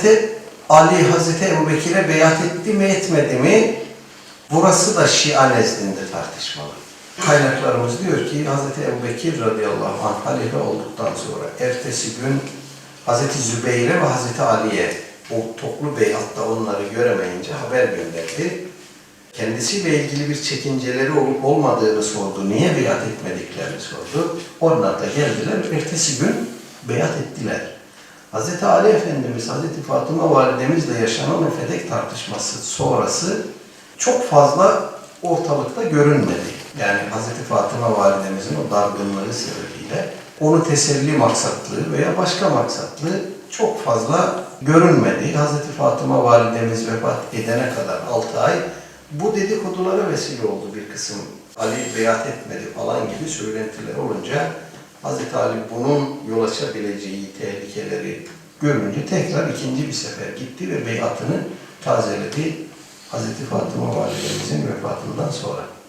Hazreti Ali, Hazreti Ebu Bekir'e beyat etti mi etmedi mi? Burası da Şia nezdinde tartışmalı. Kaynaklarımız diyor ki Hazreti Ebu Bekir radıyallahu anh halife olduktan sonra ertesi gün Hazreti Zübeyir'e ve Hazreti Ali'ye o toplu beyatta onları göremeyince haber gönderdi. Kendisiyle ilgili bir çekinceleri olup olmadığını sordu. Niye beyat etmediklerini sordu. Onlar da geldiler. Ertesi gün beyat ettiler. Hz. Ali Efendimiz, Hz. Fatıma validemizle yaşanan o fedek tartışması sonrası çok fazla ortalıkta görünmedi. Yani Hz. Fatıma validemizin o dargınlığı sebebiyle onu teselli maksatlı veya başka maksatlı çok fazla görünmedi. Hz. Fatıma validemiz vefat edene kadar 6 ay bu dedikodulara vesile oldu bir kısım. Ali beyat etmedi falan gibi söylentiler olunca Hz. Ali bunun yol açabileceği tehlikeleri görünce tekrar ikinci bir sefer gitti ve beyatını tazeledi Hz. Fatıma validemizin vefatından sonra.